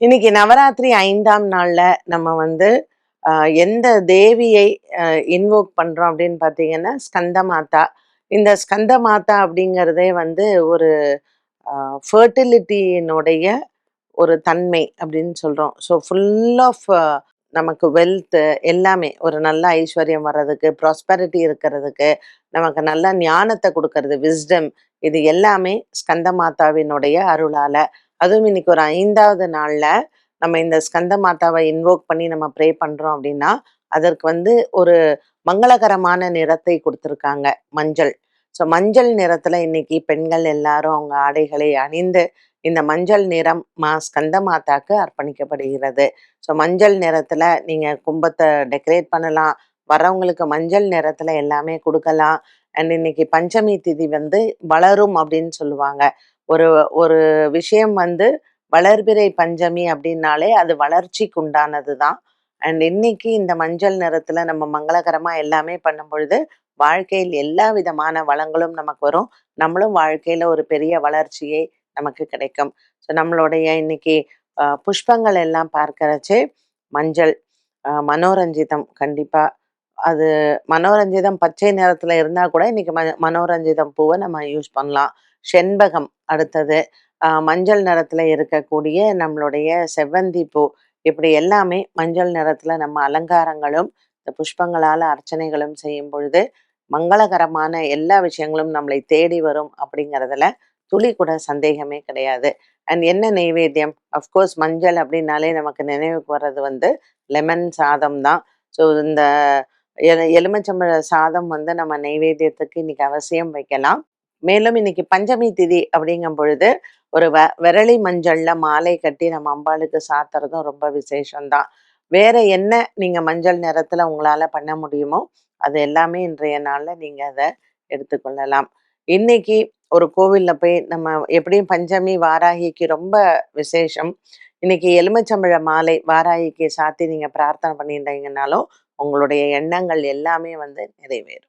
இன்னைக்கு நவராத்திரி ஐந்தாம் நாள்ல நம்ம வந்து எந்த தேவியை இன்வோக் பண்றோம் அப்படின்னு பார்த்தீங்கன்னா ஸ்கந்த மாதா இந்த ஸ்கந்த மாதா அப்படிங்கிறதே வந்து ஒரு ஃபர்டிலிட்டியினுடைய ஒரு தன்மை அப்படின்னு சொல்றோம். ஸோ ஃபுல் ஆஃப் நமக்கு வெல்த்து எல்லாமே ஒரு நல்ல ஐஸ்வர்யம் வர்றதுக்கு ப்ராஸ்பரிட்டி இருக்கிறதுக்கு நமக்கு நல்ல ஞானத்தை கொடுக்கறது விஸ்டம் இது எல்லாமே ஸ்கந்த மாதாவினுடைய அருளால. அதுவும் இன்னைக்கு ஒரு ஐந்தாவது நாளில் நம்ம இந்த ஸ்கந்த மாதாவை இன்வோக் பண்ணி நம்ம ப்ரே பண்ணுறோம் அப்படின்னா அதற்கு வந்து ஒரு மங்களகரமான நிறத்தை கொடுத்துருக்காங்க மஞ்சள். ஸோ மஞ்சள் நிறத்தில் இன்னைக்கு பெண்கள் எல்லாரும் அவங்க ஆடைகளை அணிந்து இந்த மஞ்சள் நிறம் மா ஸ்கந்த மாதாக்கு அர்ப்பணிக்கப்படுகிறது. ஸோ மஞ்சள் நிறத்தில் நீங்கள் கும்பத்தை டெக்கரேட் பண்ணலாம். வரவங்களுக்கு மஞ்சள் நிறத்தில் எல்லாமே கொடுக்கலாம். அண்ட் இன்னைக்கு பஞ்சமி திதி வந்து வளரும் அப்படின்னு சொல்லுவாங்க. ஒரு ஒரு விஷயம் வந்து வளர்பிறை பஞ்சமி அப்படின்னாலே அது வளர்ச்சிக்கு உண்டானது தான் அண்ட் இன்னைக்கு இந்த மஞ்சள் நிறத்துல நம்ம மங்களகரமா எல்லாமே பண்ணும் பொழுது வாழ்க்கையில் எல்லா விதமான வளங்களும் நமக்கு வரும். நம்மளும் வாழ்க்கையில ஒரு பெரிய வளர்ச்சியை நமக்கு கிடைக்கும். ஸோ நம்மளுடைய இன்னைக்கு புஷ்பங்கள் எல்லாம் பார்க்கறச்சே மஞ்சள் மனோரஞ்சிதம் கண்டிப்பா அது மனோரஞ்சிதம் பச்சை நிறத்துல இருந்தா கூட இன்னைக்கு ம மனோரஞ்சிதம் பூவை நம்ம யூஸ் பண்ணலாம். செண்பகம் அடுத்தது மஞ்சள் நிறத்துல இருக்கக்கூடிய நம்மளுடைய செவ்வந்தி பூ. இப்படி எல்லாமே மஞ்சள் நிறத்துல நம்ம அலங்காரங்களும் இந்த புஷ்பங்களால அர்ச்சனைகளும் செய்யும் பொழுது மங்களகரமான எல்லா விஷயங்களும் நம்மளை தேடி வரும் அப்படிங்கிறதுல துளி கூட சந்தேகமே கிடையாது. அண்ட் என்ன நெய்வேத்தியம்? அஃப்கோர்ஸ் மஞ்சள் அப்படின்னாலே நமக்கு நினைவுக்கு வர்றது வந்து லெமன் சாதம் தான். ஸோ இந்த எலுமிச்சம்பழ சாதம் வந்து நம்ம நைவேத்தியத்துக்கு இன்னைக்கு அவசியம் வைக்கலாம். மேலும் இன்னைக்கு பஞ்சமி திதி அப்படிங்கும் பொழுது ஒரு வ விரலி மஞ்சள்ல மாலை கட்டி நம்ம அம்பாளுக்கு சாத்துறதும் ரொம்ப விசேஷம்தான். வேற என்ன நீங்க மஞ்சள் நிறத்துல உங்களால பண்ண முடியுமோ அது எல்லாமே இன்றைய நாள்ல நீங்க அதை எடுத்துக்கொள்ளலாம். இன்னைக்கு ஒரு கோவில்ல போய் நம்ம எப்படியும் பஞ்சமி வாராகிக்கு ரொம்ப விசேஷம். இன்னைக்கு எலுமிச்சம்பழ மாலை வாராகிக்கு சாத்தி நீங்க பிரார்த்தனை பண்ணிட்டீங்கன்னாலும் உங்களுடைய எண்ணங்கள் எல்லாமே வந்து நிறைவேறும்.